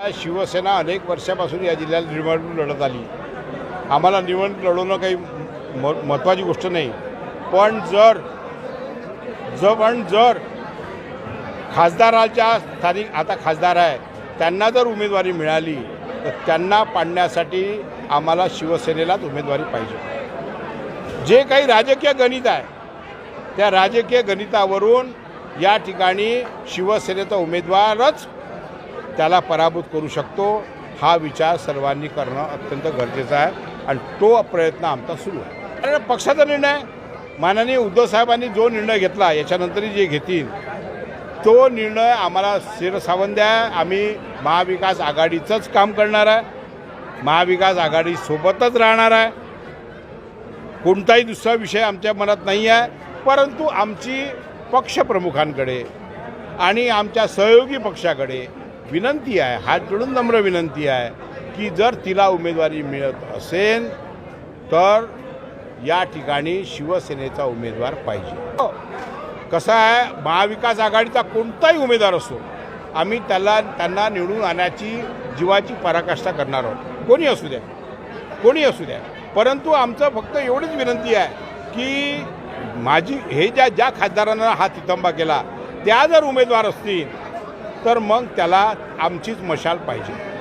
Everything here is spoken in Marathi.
शिवसेना अनेक वर्षापासून या जिल्ह्यात निवडणूक लढत आली. आम्हाला निवडणूक लढवणं काही म महत्त्वाची गोष्ट नाही. पण जर ज पण जर खासदाराच्या स्थानिक आता खासदार आहे त्यांना जर उमेदवारी मिळाली तर त्यांना पाडण्यासाठी आम्हाला शिवसेनेलाच उमेदवारी पाहिजे. जे काही राजकीय गणित आहे त्या राजकीय गणितावरून या ठिकाणी शिवसेनेचा उमेदवारच त्याला पराभूत करू शकतो हा विचार सर्वांनी करणं अत्यंत गरजेचं आहे आणि तो प्रयत्न आमचा सुरू आहे. कारण पक्षाचा निर्णय माननीय उद्धव साहेबांनी जो निर्णय घेतला याच्यानंतरही जे घेतील तो निर्णय आम्हाला शिरसावंद आहे आम्ही महाविकास आघाडीचंच काम करणार आहे. महाविकास आघाडीसोबतच राहणार आहे. कोणताही दुसरा विषय आमच्या मनात नाही आहे. परंतु आमची पक्षप्रमुखांकडे आणि आमच्या सहयोगी पक्षाकडे विनंती आहे हात जोडून नम्र विनंती आहे की जर तिला उमेदवारी मिळत असेल तर या ठिकाणी शिवसेनेचा उमेदवार पाहिजे. कसं आहे महाविकास आघाडीचा कोणताही उमेदवार असो आम्ही त्याला त्यांना निवडून आणण्याची जीवाची पराकाष्ठा करणार आहोत. कोणी असू द्या कोणी असू द्या. परंतु आमचं फक्त एवढीच विनंती आहे की माझी हे ज्या ज्या खासदारांना हा तितंबा केला त्या जर उमेदवार असतील तर मग त्याला आमचीच मशाल पाहिजे.